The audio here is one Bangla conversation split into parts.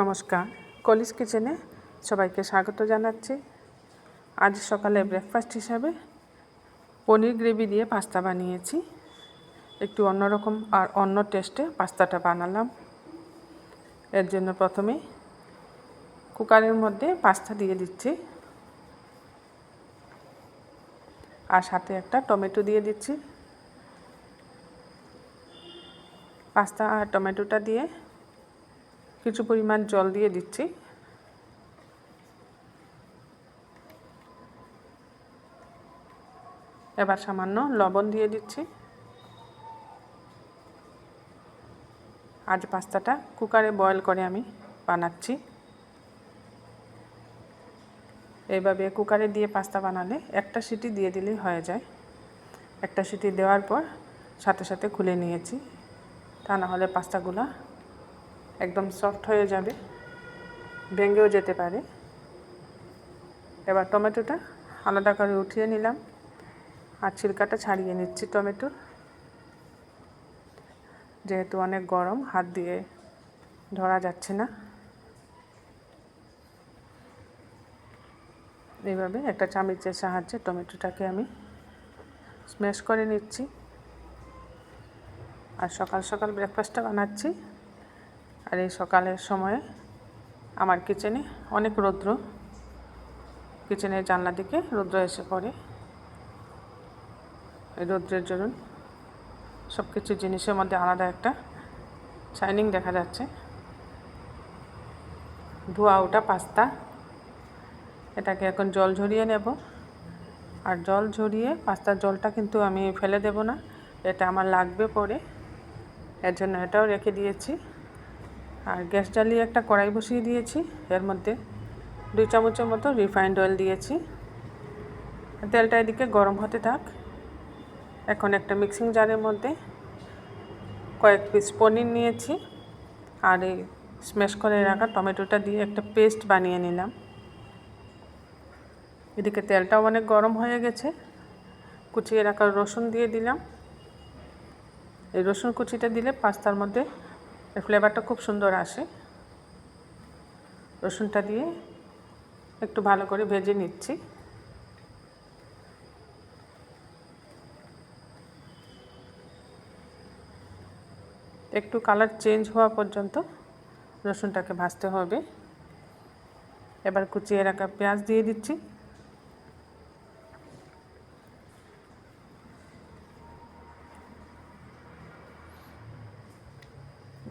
নমস্কার। কলিস কিচেনে সবাইকে স্বাগত জানাচ্ছি। আজ সকালে ব্রেকফাস্ট হিসাবে পনির গ্রেভি দিয়ে পাস্তা বানিয়েছি। একটু অন্যরকম আর অন্য টেস্টে পাস্তাটা বানালাম। এর জন্য প্রথমে কুকারের মধ্যে পাস্তা দিয়ে দিচ্ছি। আর সাথে একটা টমেটো দিয়ে দিচ্ছি। পাস্তা আর টমেটোটা দিয়ে কিছু পরিমাণ জল দিয়ে দিচ্ছি। এবার সামান্য লবণ দিয়ে দিচ্ছি। আজ পাস্তাটা কুকারে বয়েল করে আমি বানাচ্ছি। এইভাবে কুকারে দিয়ে পাস্তা বানালে একটা সিটি দিয়ে দিলেই হয়ে যায়। একটা সিটি দেওয়ার পর সাথে সাথে খুলে নিয়েছি। তা না হলে পাস্তাগুলা একদম সফট হয়ে যাবে, ভেঙেও যেতে পারে। এবার টমেটোটা আলাদা করে উঠিয়ে নিলাম। আর ছিলকাটা ছাড়িয়ে নিচ্ছি টমেটোর যেহেতু অনেক গরম, হাত দিয়ে ধরা যাচ্ছে না। এইভাবে একটা চামচের সাহায্যে টমেটোটাকে আমি স্ম্যাশ করে নিচ্ছি। আর সকাল সকাল ব্রেকফাস্টটা বানাচ্ছি। আর এই সকালের সময়ে আমার কিচেনে অনেক রৌদ্র। কিচেনের জানলা দিকে রৌদ্র এসে পড়ে। এই রৌদ্রের জন্য সব কিছু জিনিসের মধ্যে আলাদা একটা শাইনিং দেখা যাচ্ছে। ধোয়া ওটা পাস্তা। এটাকে এখন জল ঝরিয়ে নেব। আর জল ঝরিয়ে পাস্তার জলটা কিন্তু আমি ফেলে দেব না। এটা আমার লাগবে পরে। এর জন্য এটাও রেখে দিয়েছি। আর গ্যাস জ্বালিয়ে একটা কড়াই বসিয়ে দিয়েছি। এর মধ্যে দুই চামচের মতো রিফাইন্ড অয়েল দিয়েছি। তেলটা এদিকে গরম হতে থাক। এখন একটা মিক্সিং জারের মধ্যে কয়েক পিস পনির নিয়েছি। আর এই স্ম্যাশ করে রাখা টমেটোটা দিয়ে একটা পেস্ট বানিয়ে নিলাম। এদিকে তেলটাও অনেক গরম হয়ে গেছে। কুচিয়ে রাখা রসুন দিয়ে দিলাম। এই রসুন কুচিটা দিলে পাস্তার মধ্যে এর ফ্লেভারটা খুব সুন্দর আসে। রসুনটা দিয়ে একটু ভালো করে ভেজে নিচ্ছি। একটু কালার চেঞ্জ হওয়া পর্যন্ত রসুনটাকে ভাজতে হবে। এবার কুচিয়ে রাখা পেঁয়াজ দিয়ে দিচ্ছি।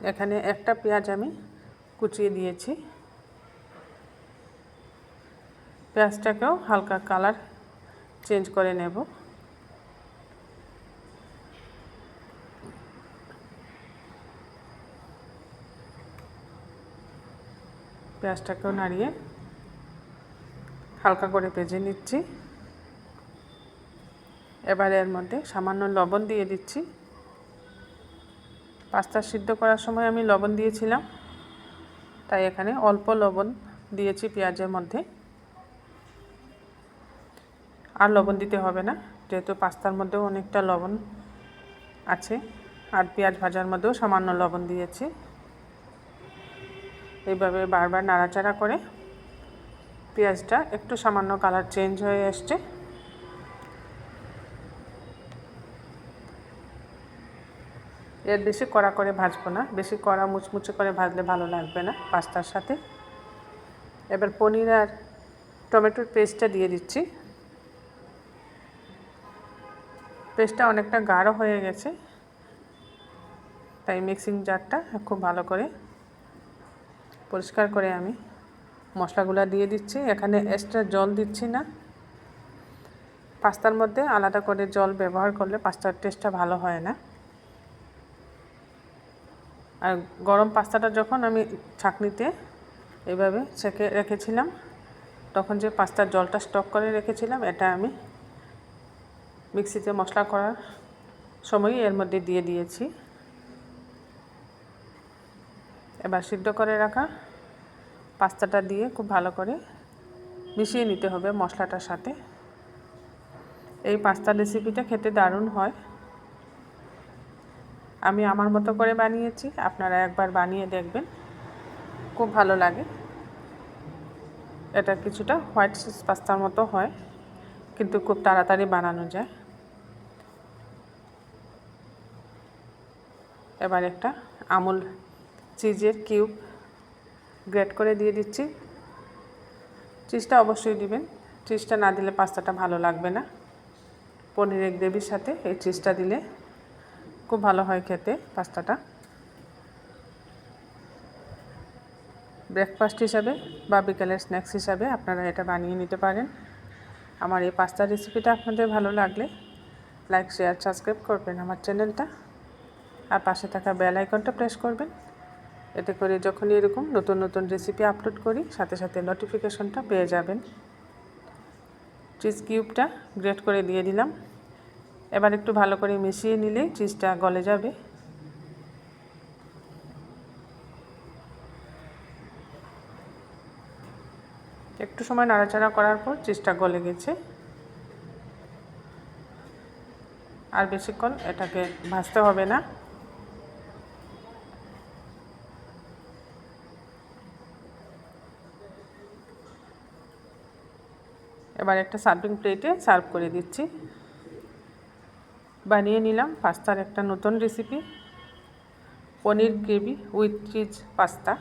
এখানে একটা পেঁয়াজ আমি কুচিয়ে দিয়েছি। পেঁয়াজটাকেও হালকা কালার চেঞ্জ করে নেব। পেঁয়াজটাকেও নাড়িয়ে হালকা করে ভেজে নিচ্ছি। এবার এর মধ্যে সামান্য লবণ দিয়ে দিচ্ছি। পাস্তা সিদ্ধ করার সময় আমি লবণ দিয়েছিলাম। তাই এখানে অল্প লবণ দিয়েছি পেঁয়াজের মধ্যে। আর লবণ দিতে হবে না, যেহেতু পাস্তার মধ্যেও অনেকটা লবণ আছে। আর পেঁয়াজ ভাজার মধ্যেও সামান্য লবণ দিয়েছি। এইভাবে বারবার নাড়াচাড়া করে পেঁয়াজটা একটু সামান্য কালার চেঞ্জ হয়ে এসছে। এর বেশি কড়া করে ভাজবো না। বেশি কড়া মুচমুচে করে ভাজলে ভালো লাগবে না পাস্তার সাথে। এবার পনির আর টমেটোর পেস্টটা দিয়ে দিচ্ছি। পেস্টটা অনেকটা গাঢ় হয়ে গেছে। তাই মিক্সিং জারটা খুব ভালো করে পরিষ্কার করে আমি মশলাগুলো দিয়ে দিচ্ছি। এখানে এক্সট্রা জল দিচ্ছি না। পাস্তার মধ্যে আলাদা করে জল ব্যবহার করলে পাস্তার টেস্টটা ভালো হয় না। আর গরম পাস্তাটা যখন আমি ছাঁকনিতে এভাবে ছেঁকে রেখেছিলাম, তখন যে পাস্তার জলটা স্টক করে রেখেছিলাম, এটা আমি মিক্সিতে মশলা করার সময়ই এর মধ্যে দিয়ে দিয়েছি। এবার সিদ্ধ করে রাখা পাস্তাটা দিয়ে খুব ভালো করে মিশিয়ে নিতে হবে মশলাটার সাথে। এই পাস্তা রেসিপিটা খেতে দারুণ হয়। আমি আমার মতো করে বানিয়েছি, আপনারা একবার বানিয়ে দেখবেন। খুব ভালো লাগে। এটা কিছুটা হোয়াইট সস পাস্তার মতো হয়, কিন্তু খুব তাড়াতাড়ি বানানো যায়। এবার একটা আমুল চিজের কিউব গ্রেট করে দিয়ে দিচ্ছি। চিজটা অবশ্যই দিবেন। চিজটা না দিলে পাস্তাটা ভালো লাগবে না। পনিরের গ্রেভির সাথে এই চিজটা দিলে খুব ভালো হয় খেতে পাস্তাটা। ব্রেকফাস্ট হিসাবে বা বিকেলের স্ন্যাক্স হিসাবে আপনারা এটা বানিয়ে নিতে পারেন। আমার এই পাস্তা রেসিপিটা আপনাদের ভালো লাগলে লাইক শেয়ার সাবস্ক্রাইব করবেন আমার চ্যানেলটা আর পাশে থাকা বেল আইকনটা প্রেস করবেন। এতে করে যখনই এরকম নতুন নতুন রেসিপি আপলোড করি, সাথে সাথে নোটিফিকেশনটা পেয়ে যাবেন। চিজ কিউবটা গ্রেট করে দিয়ে দিলাম। এবার একটু ভালো করে মিশিয়ে নিলেই চিজটা গলে যাবে। একটু সময় নাড়াচাড়া করার পর চিজটা গলে গেছে। আর বেশিক্ষণ এটাকে ভাজতে হবে না। এবার একটা সার্ভিং প্লেটে সার্ভ করে দিচ্ছি। বানিয়ে নিলাম। পাস্তার একটা নতুন recipe paneer gravy with cheese pasta.